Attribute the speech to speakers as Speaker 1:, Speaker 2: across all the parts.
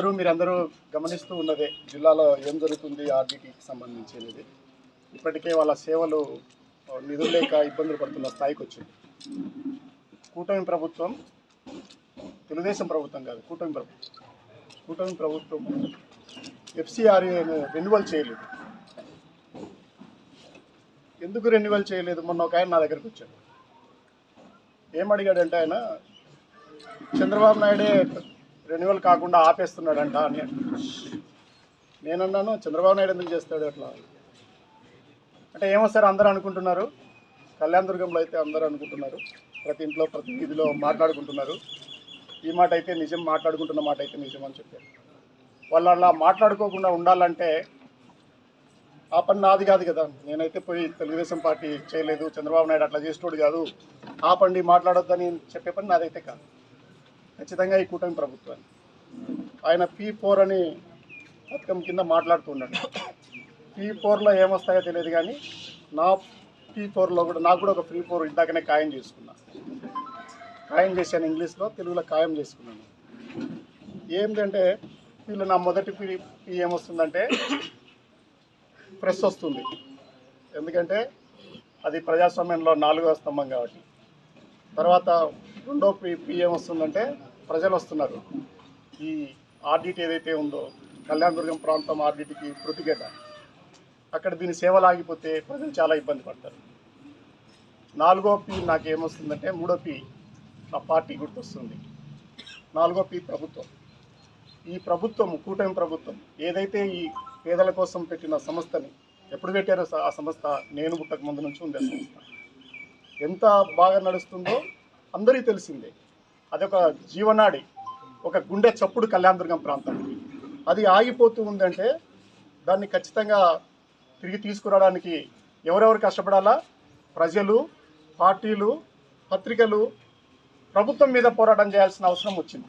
Speaker 1: అందరూ మీరందరూ గమనిస్తూ ఉన్నదే జిల్లాలో ఏం జరుగుతుంది ఆర్డీటీకి సంబంధించి అనేది. ఇప్పటికే వాళ్ళ సేవలు నిధులు లేక ఇబ్బందులు పడుతున్న స్థాయికి వచ్చింది. కూటమి ప్రభుత్వం తెలుగుదేశం ప్రభుత్వం కాదు కూటమి ప్రభుత్వం. కూటమి ప్రభుత్వం ఎఫ్సిఆర్ఏను రెన్యువల్ చేయలేదు. ఎందుకు రెన్యువల్ చేయలేదు? మొన్న ఒక ఆయన నా దగ్గరికి వచ్చాడు. ఏం అడిగాడంటే ఆయన చంద్రబాబు నాయుడే రెన్యువల్ కాకుండా ఆపేస్తున్నాడంట అని. నేనన్నాను చంద్రబాబు నాయుడు ఎందుకు చేస్తాడు అట్లా? అంటే ఏమో సార్ అందరూ అనుకుంటున్నారు. కళ్యాణ దుర్గంలో అయితే అందరూ అనుకుంటున్నారు. ప్రతి ఇంట్లో ప్రతి వీధిలో మాట్లాడుకుంటున్నారు. ఈ మాట అయితే నిజం మాట్లాడుకుంటున్న మాట అయితే నిజం అని చెప్పారు. వాళ్ళు అలా మాట్లాడుకోకుండా ఉండాలంటే ఆ పని నాది కాదు కదా. నేనైతే పోయి తెలుగుదేశం పార్టీ చేయలేదు చంద్రబాబు నాయుడు అట్లా చేసేటోడు కాదు. ఆ పండి మాట్లాడొద్దని చెప్పే పని నాదైతే కాదు. ఖచ్చితంగా ఈ కూటమి ప్రభుత్వాన్ని. ఆయన పీ ఫోర్ అని పథకం కింద మాట్లాడుతున్నాడు పీ ఫోర్లో ఏమొస్తాయో తెలియదు కానీ నా పీ ఫోర్లో కూడా నాకు కూడా ఒక ఫ్రీ ఫోర్ ఇందాకనే ఖాయం చేసుకున్నా. ఖాయం చేశాను ఇంగ్లీష్లో తెలుగులో ఖాయం చేసుకున్నాను. ఏంటంటే వీళ్ళు నా మొదటి పీ పీ ఏమొస్తుందంటే ప్రెస్ వస్తుంది. ఎందుకంటే అది ప్రజాస్వామ్యంలో నాలుగో స్తంభం కాబట్టి. తర్వాత రెండో పి పిఎం వస్తుందంటే ప్రజలు వస్తున్నారు ఈ ఆర్డిట్ ఏదైతే ఉందో కళ్యాణదుర్గం ప్రాంతం ఆర్డిట్కి ప్రతిగేట అక్కడ దీని సేవలు ఆగిపోతే ప్రజలు చాలా ఇబ్బంది పడతారు. నాలుగో పి నాకు ఏమొస్తుందంటే మూడో పి నా పార్టీ గుర్తొస్తుంది. నాలుగో పి ప్రభుత్వం. ఈ ప్రభుత్వం కూటమి ప్రభుత్వం ఏదైతే ఈ పేదల కోసం పెట్టిన సంస్థని ఎప్పుడు పెట్టారో ఆ సంస్థ నేను పుట్టక ముందు నుంచి ఉంది సంస్థ. ఎంత బాగా నడుస్తుందో అందరికీ తెలిసిందే. అదొక జీవనాడి ఒక గుండె చప్పుడు కళ్యాణదుర్గం ప్రాంతానికి అది ఆగిపోతూ ఉందంటే దాన్ని ఖచ్చితంగా తిరిగి తీసుకురావడానికి ఎవరెవరు కష్టపడాలా? ప్రజలు పార్టీలు పత్రికలు ప్రభుత్వం మీద పోరాటం చేయాల్సిన అవసరం వచ్చింది.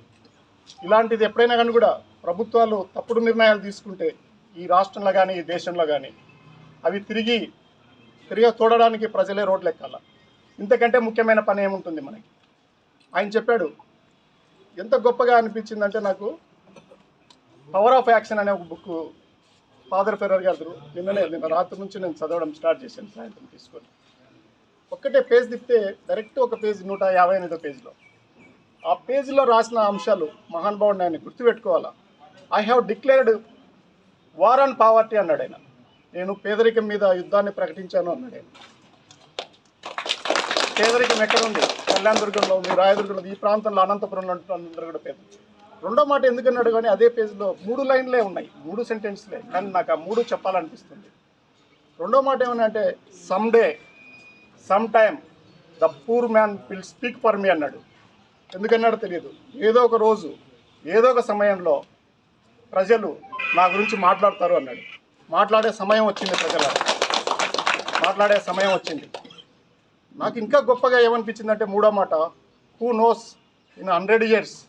Speaker 1: ఇలాంటిది ఎప్పుడైనా కానీ కూడా ప్రభుత్వాలు తప్పుడు నిర్ణయాలు తీసుకుంటే ఈ రాష్ట్రంలో కానీ ఈ దేశంలో కానీ అవి తిరిగి తిరిగి తోడడానికి ప్రజలే రోడ్లు ఎక్కాల ఇంతకంటే ముఖ్యమైన పని ఏముంటుంది మనకి? ఆయన చెప్పాడు ఎంత గొప్పగా అనిపించిందంటే నాకు పవర్ ఆఫ్ యాక్షన్ అనే ఒక బుక్ ఫాదర్ ఫెరర్ గారు నిన్ననే నిన్న రాత్రి నుంచి నేను చదవడం స్టార్ట్ చేశాను సాయంత్రం తీసుకొని. ఒక్కటే పేజ్ తిప్పితే డైరెక్ట్ ఒక పేజ్ నూట యాభై ఎనిమిదో పేజ్లో. ఆ పేజీలో రాసిన అంశాలు మహానుభావుడిని ఆయన గుర్తుపెట్టుకోవాలా? I have declared war on poverty అన్నాడు ఆయన. నేను పేదరికం మీద యుద్ధాన్ని ప్రకటించాను అన్నాడు ఆయన. పేదరికం ఎక్కడుంది కళ్యాణ దుర్గంలో ఉంది రాయదుర్గంలో ఉంది ఈ ప్రాంతంలో అనంతపురంలో ఉంటుంది అందరూ కూడా పేద. రెండో మాట ఎందుకన్నాడు కానీ అదే పేజీలో మూడు లైన్లే ఉన్నాయి మూడు సెంటెన్స్లే. కానీ నాకు ఆ మూడు చెప్పాలనిపిస్తుంది. రెండో మాట ఏమన్నా అంటే some day some time the poor man will speak for me అన్నాడు. ఎందుకన్నాడు తెలియదు. ఏదో ఒక రోజు ఏదో ఒక సమయంలో ప్రజలు నా గురించి మాట్లాడతారు అన్నాడు. మాట్లాడే సమయం వచ్చింది ప్రజల మాట్లాడే సమయం వచ్చింది. నాకు ఇంకా గొప్పగా ఏమనిపించిందంటే మూడో మాట who knows in hundred years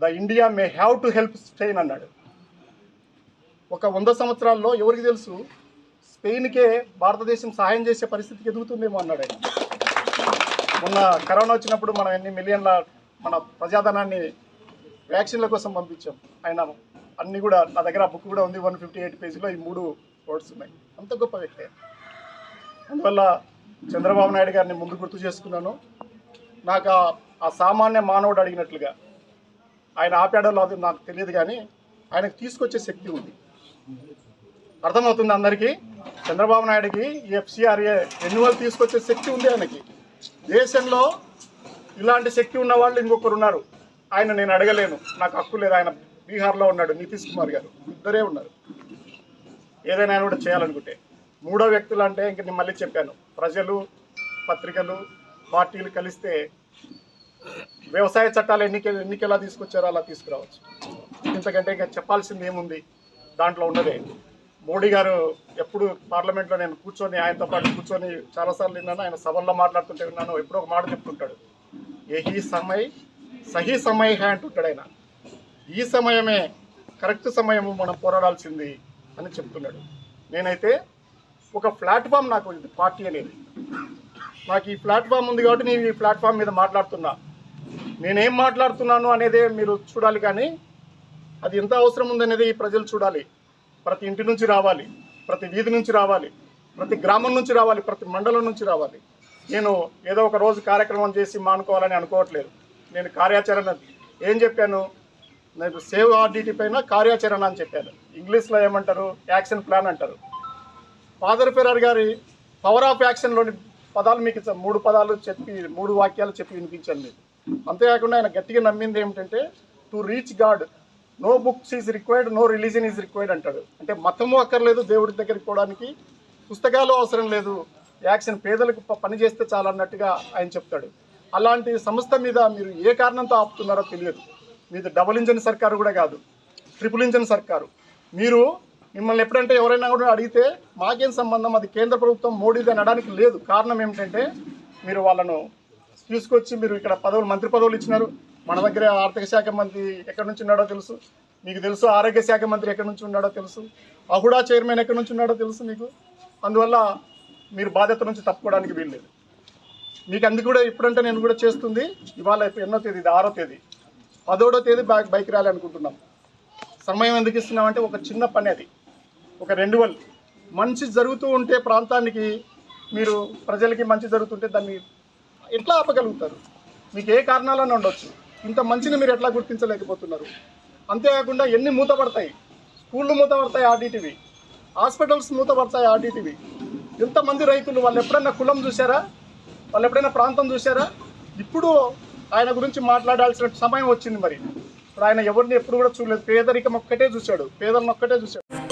Speaker 1: the India may have to help Spain అన్నాడు. ఒక వంద సంవత్సరాల్లో ఎవరికి తెలుసు స్పెయిన్కే భారతదేశం సహాయం చేసే పరిస్థితికి ఎదుగుతుందేమో అన్నాడు ఆయన. మొన్న కరోనా వచ్చినప్పుడు మనం ఎన్ని మిలియన్ల మన ప్రజాధనాన్ని వ్యాక్సిన్ల కోసం పంపించాం. ఆయన అన్ని కూడా నా దగ్గర బుక్ కూడా ఉంది వన్ ఫిఫ్టీ ఎయిట్ పేజీలో ఈ మూడు వర్డ్స్ ఉన్నాయి. అంత గొప్ప వ్యక్తి. అందువల్ల చంద్రబాబు నాయుడు గారిని ముందు గుర్తు చేసుకున్నాను. నాకు ఆ- సామాన్య మానవుడు అడిగినట్లుగా ఆయన ఆపాడో అది నాకు తెలియదు కానీ ఆయనకు తీసుకొచ్చే శక్తి ఉంది. అర్థమవుతుంది అందరికీ? చంద్రబాబు నాయుడుకి ఎఫ్సిఆర్ఏ రెన్యువల్ తీసుకొచ్చే శక్తి ఉంది ఆయనకి. దేశంలో ఇలాంటి శక్తి ఉన్న వాళ్ళు ఇంకొకరు ఉన్నారు. ఆయన నేను అడగలేను. నాకు హక్కు లేదు. ఆయన బీహార్లో ఉన్నాడు నితీష్ కుమార్ గారు. ఇద్దరే ఉన్నారు. ఏదైనా ఆయన కూడా చేయాలనుకుంటే. మూడో వ్యక్తులు అంటే ఇంక నేను మళ్ళీ చెప్పాను. ప్రజలు పత్రికలు పార్టీలు కలిస్తే వ్యవసాయ చట్టాలు ఎన్నిక ఎన్నికెలా తీసుకొచ్చారో అలా తీసుకురావచ్చు. ఇంతకంటే ఇంకా చెప్పాల్సింది ఏముంది? దాంట్లో ఉన్నదే. మోడీ గారు ఎప్పుడు పార్లమెంట్లో నేను కూర్చొని ఆయనతో పాటు కూర్చొని చాలాసార్లు విన్నాను. ఆయన సభల్లో మాట్లాడుతుంటే విన్నాను. ఎప్పుడో ఒక మాట చెప్తుంటాడు. ఏహీ సమయ్ సహీ సమయ అంటుంటాడు ఆయన. ఈ సమయమే కరెక్ట్ సమయము మనం పోరాడాల్సింది అని చెప్తున్నాడు. నేనైతే ఒక ప్లాట్ఫామ్ నాకు ఇది పార్టీ అనేది. నాకు ఈ ప్లాట్ఫామ్ ఉంది కాబట్టి నేను ఈ ప్లాట్ఫామ్ మీద మాట్లాడుతున్నా. నేనేం మాట్లాడుతున్నాను అనేది మీరు చూడాలి కానీ అది ఎంత అవసరం ఉందనేది ఈ ప్రజలు చూడాలి. ప్రతి ఇంటి నుంచి రావాలి ప్రతి వీధి నుంచి రావాలి ప్రతి గ్రామం నుంచి రావాలి ప్రతి మండలం నుంచి రావాలి. నేను ఏదో ఒక రోజు కార్యక్రమం చేసి మానుకోవాలని అనుకోవట్లేదు. నేను కార్యాచరణ ఏం చెప్పాను? నేను సేవ్ ఆర్డిటీ పైన కార్యాచరణ అని చెప్పాను. ఇంగ్లీష్లో ఏమంటారు? యాక్షన్ ప్లాన్ అంటారు. ఫాదర్ ఫెరార్ గారి పవర్ ఆఫ్ యాక్షన్లోని పదాలు మీకు మూడు పదాలు చెప్పి మూడు వాక్యాలు చెప్పి వినిపించాను మీకు అంతేకాకుండా ఆయన గట్టిగా నమ్మింది ఏమిటంటే to reach God no books is required no religion is required అంటాడు. అంటే మతము అక్కర్లేదు దేవుడి దగ్గరికి పోవడానికి పుస్తకాలు అవసరం లేదు. యాక్షన్ పేదలకు పని చేస్తే చాలా అన్నట్టుగా ఆయన చెప్తాడు. అలాంటి సంస్థ మీద మీరు ఏ కారణంతో ఆపుతున్నారో తెలియదు. మీది డబుల్ ఇంజన్ సర్కారు కూడా కాదు. ట్రిపుల్ ఇంజన్ సర్కారు. మీరు మిమ్మల్ని ఎప్పుడంటే ఎవరైనా కూడా అడిగితే మాకేం సంబంధం? అది కేంద్ర ప్రభుత్వం మోడీది అనడానికి లేదు. కారణం ఏమిటంటే మీరు వాళ్ళను తీసుకొచ్చి మీరు ఇక్కడ పదవులు మంత్రి పదవులు ఇచ్చినారు. మన దగ్గర ఆర్థిక శాఖ మంత్రి ఎక్కడి నుంచి ఉన్నాడో తెలుసు. మీకు తెలుసు ఆరోగ్య శాఖ మంత్రి ఎక్కడి నుంచి ఉన్నాడో తెలుసు. అహుడా చైర్మన్ ఎక్కడి నుంచి ఉన్నాడో తెలుసు మీకు. అందువల్ల మీరు బాధ్యత నుంచి తప్పుకోవడానికి వీల్లేదు. మీకు అందుకు కూడా ఇప్పుడంటే నేను కూడా చేస్తుంది. ఇవాళ ఎన్నో తేదీ ఇది? ఆరో తేదీ. పదోడో తేదీ బైక్ బైక్ ర్యాలీ అనుకుంటున్నాం. సమయం ఎందుకు ఇస్తున్నామంటే ఒక చిన్న పని అది. ఒక రెండు వల్ మంచి జరుగుతూ ఉంటే ప్రాంతానికి మీరు ప్రజలకి మంచి జరుగుతుంటే దాన్ని ఎట్లా ఆపగలుగుతారు? మీకు ఏ కారణాలన్నా ఉండొచ్చు. ఇంత మంచిని మీరు ఎట్లా గుర్తించలేకపోతున్నారు? అంతేకాకుండా ఎన్ని మూతపడతాయి? స్కూళ్ళు మూతపడతాయి ఆర్డీటీవీ. హాస్పిటల్స్ మూతపడతాయి ఆర్డీటీవీ. ఎంతమంది రైతులు వాళ్ళు ఎప్పుడైనా కులం చూసారా వాళ్ళు ఎప్పుడైనా ప్రాంతం చూసారా ఇప్పుడు ఆయన గురించి మాట్లాడాల్సిన సమయం వచ్చింది మరి. ఇప్పుడు ఆయన ఎవరిని ఎప్పుడు కూడా చూడలేదు. పేదరికం ఒక్కటే చూశాడు. పేదలను ఒక్కటే చూశాడు.